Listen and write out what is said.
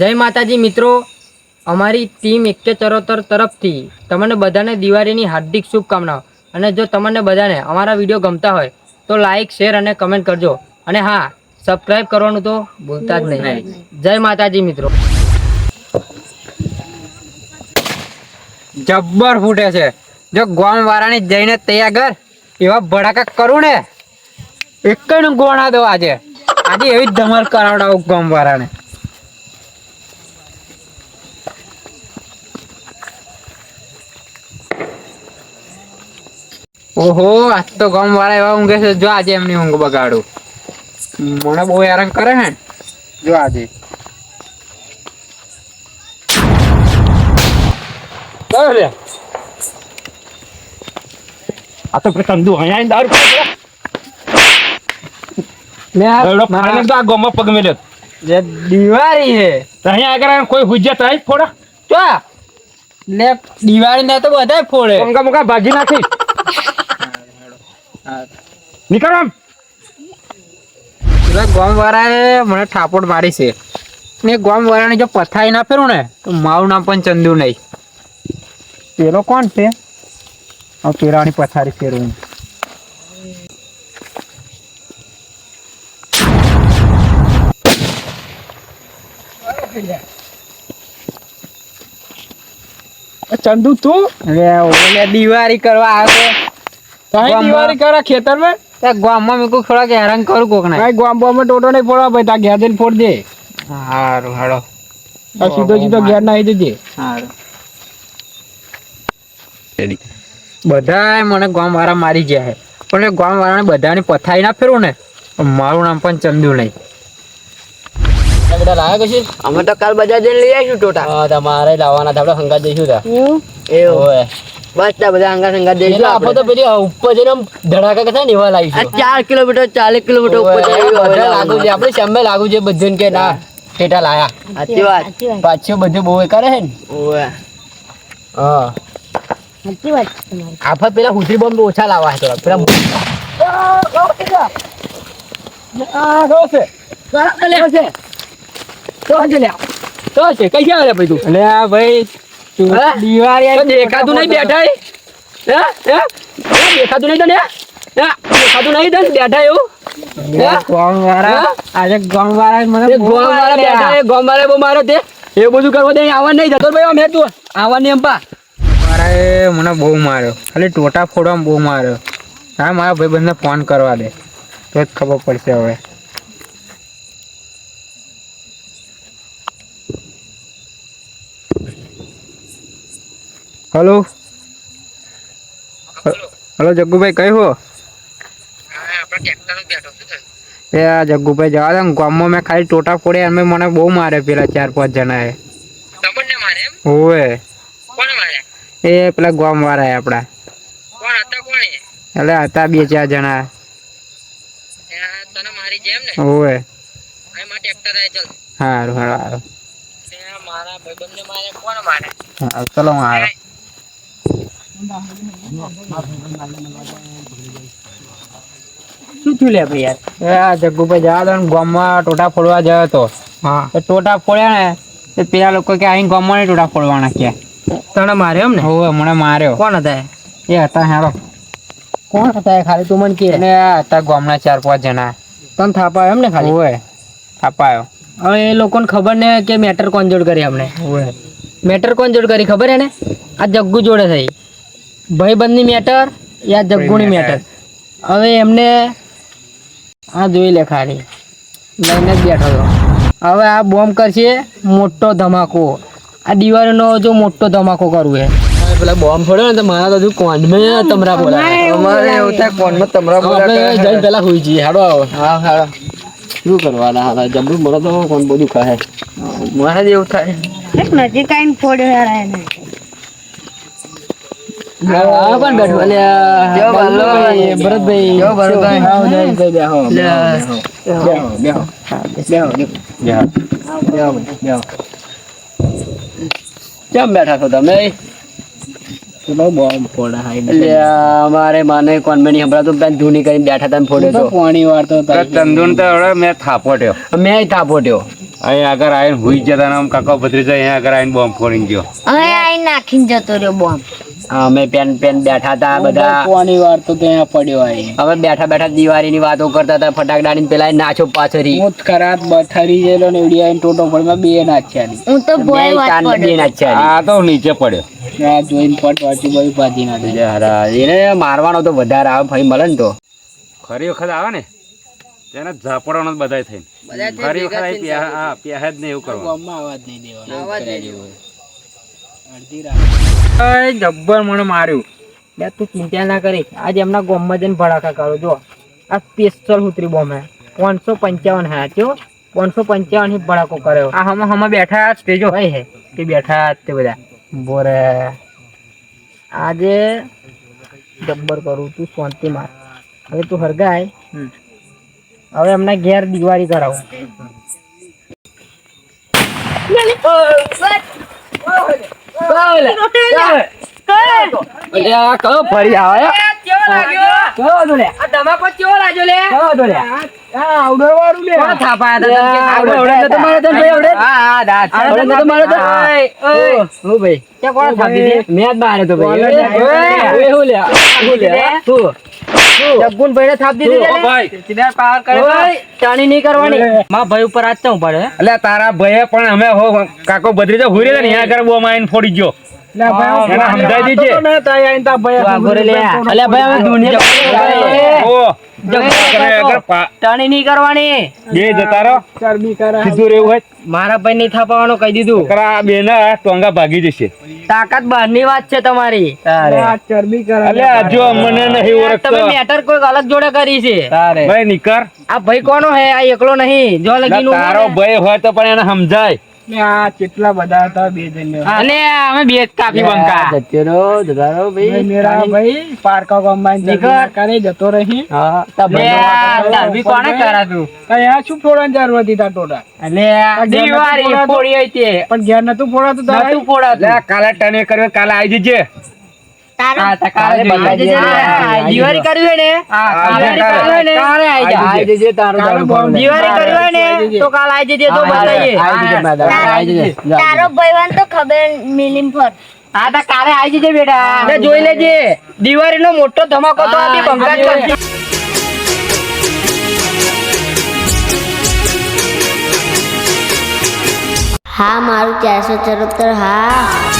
જય માતાજી મિત્રો અમારી ટીમ એકે ચરોતર તરફથી તમને બધાને દિવાળીની હાર્દિક શુભકામનાઓ. અને જો તમને બધાને અમારા વીડિયો ગમતા હોય તો લાઇક શેર અને કમેન્ટ કરજો. અને હા સબસ્ક્રાઈબ કરવાનું તો ભૂલતા જ નહીં. જય માતાજી મિત્રો. જબ્બર ફૂટે છે. જો ગોમ વાળાની જઈને તૈયાર કર એવા ભડાકા કરું ને. એક ગોણા દો આજે. આજે એવી જ ધમાલ કરાવડાવું ગોમ વાળાને ઓહો આજ તો ગમ વાળા એવા ઊંઘે છે. જો આજે એમની ઊંઘ બગાડું. મને બહુ હેરાન કરે હે જો આજે. આ તો કંદુ અહીંયા દારૂ પીવા મેં તો આ ગોમાં પગ મેલ્યો. જે દિવાળી હે અહીંયા આગળ કોઈ હુજ્જત આવી ફોડા. તો લે દિવાળી ને તો બધા ફોડે. પંકા મુકા ભાજી નાખી. નીકળ આમ. ગોમ વાળાએ મને ઠાપોડ મારી છે. ને ગોમ વાળાને જો પથાઈ ના ફેરું ને તો મારું નામ પણ ચંદુ નહીં. પેલો કોણ છે? આ પેરાની પથારી ફેરવું ચંદુ તું? દિવાળી કરવા આવે. કાંઈ ગામમાં- દિવાળી કરા ખેતરમાં? તો ગામમાં મેં કોઈ થોડાક હેરાન કરું કોક ને. કાંઈ ગામ બામમાં ટોટો નહીં ફોડવા ભાઈ તા ઘેર જઈને ફોડ દે. હારું હાડો આ સીધો સીધો ઘેર નાખી દેજે હારું. બધાય મને ગામ વાળા મારી ગયા છે. પણ એ ગામ વાળાને બધાની પથાઈ ના ફેરવું ને મારું નામ પણ ચંદુ નહીં. અમે તો કાલ બજાર જઈને લઈ આવીશું ટોટા. મારે તમારે લાવવાના આપણે હંગાત જઈશું ઓય. બસ બધા અંગા સંગા એટલે આપણે. તો પેલી ઉપર જઈને ધડાકા કે થાય ને એવા આ લાવીશું ચાર કિલોમીટર ચાલીસ કિલોમીટર ઉપર લાગુ છે આપણે સામે લાગુ છે બધું કે ના ટેટા લાયા. સાચી વાત. પાછું બધું બહુ કરે છે ને? ઓવે. હા. આફત પેલા હુતરી બોમ્બ ઓછા લાવવા છે પેલા આ ગયો છે. તો હજુ તો છે કઈ ક્યાં રે ભાઈ તું? એટલે ભાઈ? દિવાળી દેખાતું નહીં બેઠા એ? હે? હે? હે? દેખાતું નહીં તને? દેખાતું નહીં તને? બેઠા એવું? લે, ગામ વાળા હા? આજે ગામ વાળા મને એ વાળા બેઠા એ વાળા બહુ મારો તે. એ બધું કરવા દે આવવા નહીં જતો ભાઈ મેં તું આવવાની નહીં પા. મારાએ મને બહુ માર્યો. ખાલી ટોટા ફોડવામાં બહુ માર્યો. હા મારા ભાઈબંધને ફોન કરવા દે. તો જ ખબર પડશે હવે. હલો? હલો જગ્ગુભાઈ કઈ હો? એ આ જગ્ગુભાઈ જવા દે ગામમાં મેં ખાલી ટોટા ફોડે એમને મને બહુ મારે પેલા ચાર પાંચ જણાએ. હોવે. એ પેલા ગામ વાળા આપડા એટલે હતા બે ચાર જણા. હોવે. હારું હારું હા ચલો મારો શું થયું લે ભાઈ યાર? આ જગ્ગુભાઈ જવા દો ને ગામમાં ટોટા ફોડવા જયો હતો. હા. તો ટોટા ફોડ્યા ને તો પેલા લોકો કે અહીં ગામમાં ટોટા ફોડવાના કે. તને માર્યો એમ ને હોવે મને માર્યો. કોણ હતા એ? હતા હારો. કોણ હતા ખાલી તું મને કે? ને હતા ગામના ચાર પાંચ જણા. તને થાપાયો એમ ને ખાલી? હોવે થાપાયો. હવે એ લોકોને ખબર ને કે મેટર કોણ જોડ કરી અમને? હોવે. મેટર કોણ જોડ કરી ખબર હે ને આ જગ્ગુ જોડે થઈ. ભાઈબંધની મેટર યા જગ્ગુની મેટર. હવે એમને આ જોઈ લે ખાલી. લઈને જ બેઠો હતો. હવે આ બોમ્બ કરશે મોટો ધમાકો. આ દિવાળીનો જો મોટો ધમાકો કરવું એ. પેલા બોમ્બ ફોડ્યો ને તો મારા તો હજુ કોન્ડમાં તમરા બોલાવે. અમારે એવું થાય કોનમાં તમરા બોલા જઈને પેલા હોઈ જઈએ. હાડો આવો. હા હાડો. શું કરવાના હાલા? જબરું બોલો તો કોણ બધું કહે? મારે જ એવું થાય. નજીક આવીને ફોડ્યો યાર એને. આ કોણ બેઠું અલ્યા કેવો ભાલો? ભરતભાઈ, ભરતભાઈ. કેવો ભરતભાઈ? આવો, જયેશભાઈ, બેહો. બેહો, બેહો. બેહો, બેહો. બેહો, બેહો. કેમ બેઠા છો તમે? ફોડા અમારે માને કોન્વેની હમણાં તો પેન ધૂની કરીને બેઠા તમે ફોડે તો પાણી વાળતો તંદુન તો હવે મેં થાપોટ્યો. મેં થાપોટ્યો. અહીં આગળ આવીને હુઈ જતા કાકા આમ કાકો ભત્રીજો અહીંયા આગળ આવીને બોમ્બ ફોડીને ગયો. અહીંયા આવીને નાખીને જતો રહ્યો બોમ્બ. અમે પેન પેન બેઠા હતા બધા. કોની વાર તો ત્યાં પડ્યો આઈ હવે બેઠા બેઠા દિવાળીની વાતો કરતા હતા ફટાકડાની પેલા નાચો પાછરી હું ખરાબ બથરી જેલો ને ઉડિયા ટોટો પડમાં બે નાચ્યા હું તો બોય વાત પડ્યો. નાચ્યા આ તો નીચે પડ્યો. આ જોઈને પટ વાંચી બધું ભાજી નાખે. એને મારવાનો તો વધારે આવે ભાઈ મળે ને તો. ખરી વખત આવે ને તેને ઝાપડવાનો બધા થઈને. ખરી વખત અહીં પ્યાહ જ નહીં એવું કરવાનું. ગામમાં આવાજ નહીં દેવાનો. અડધી રાત. જબ્બર મને માર્યું. બે તું ચિંતા ના કરી. આજે એમના ગોમમાં જઈને ભડાકા કરો જો. આ સ્પેશિયલ ઉતરી બોમ્બ. હે પાંચસો પંચાવન હે ચો પાંચસો પંચાવનથી ભડાકો કર્યો. આ હમ હમ બેઠા સ્ટેજો હોય હે તે બેઠા તે બધા. બોરે. આજે જબ્બર કરું તું શાંતિ માર. હવે તું હરગાય. હવે એમના ઘેર દિવાળી કરાવું. અલ્યા કયો ફરી આવે કયો તો લે? કયો તો લે? આવડો વાળું લે? આવડે. આવડે. તો મારે તને ભાઈ આવડે હા હા દાંત આવડે તો મારે તો ઓય હું ભાઈ? ત્યાં કોણ થાપી દે મેં જ તો ભાઈ. ઓય, ઓય, હું લે? હું લે? તું જગ્ગુન ભાઈને થાપ દીધી ઓ છે ને? ભાઈ. સીધા પાર કરે ઓય, નહીં કરવાની. ઓય. ભાઈ ઉપર આજ પડે. એટલે તારા ભાઈએ પણ અમે હો કાકો બદરી તો રહ્યા ને અહીંયા આગળ બો આવીને ફોડી ગયો. ભાઈ ને મારા ભાઈ નહીં થાપાવાનું કહી દીધું. બે ના ટોંગા ભાગી જશે. તાકાત બહારની વાત છે તમારી. આ ચરબી અલ્યા જો અમને નહીં તમે મેટર કોઈક અલગ જોડે કરી છે. ભાઈ નીકર આ ભાઈ કોનો હે? આ એકલો નહીં. જો લગી તારો ભાઈ હોય તો પણ એને સમજાય. ને આ કેટલા બધા હતા બે જણ અને અમે બે કાફી બંકા. જતેરો જતારો ભાઈ મેરા ભાઈ પારકા ગામમાં જઈને કરે જતો રહી. હા કઈ આ શું ફોડવાની જરૂર હતી ફોડી પણ ઘેર નતું ફોડાતું તારે? નતું ફોડાતું. કાલે ટને કર્યો કાલે આવી જજે. દિવાળી કર્યું હોય ને આ આજે કાલે કાલે. કર્યું હોય ને કાલે આઈ જા આઈ જજે. દિવાળી કર્યું ને તો કાલ જજે જજે. તારો ભાઈવાન તો ખબર મિલિમ પર આ તો કાલે આઈ જજે બેટા ને જોઈ લેજે દિવાળીનો મોટો ધમાકો તો બંગાળ હા મારું ચારસો ચરોતર હા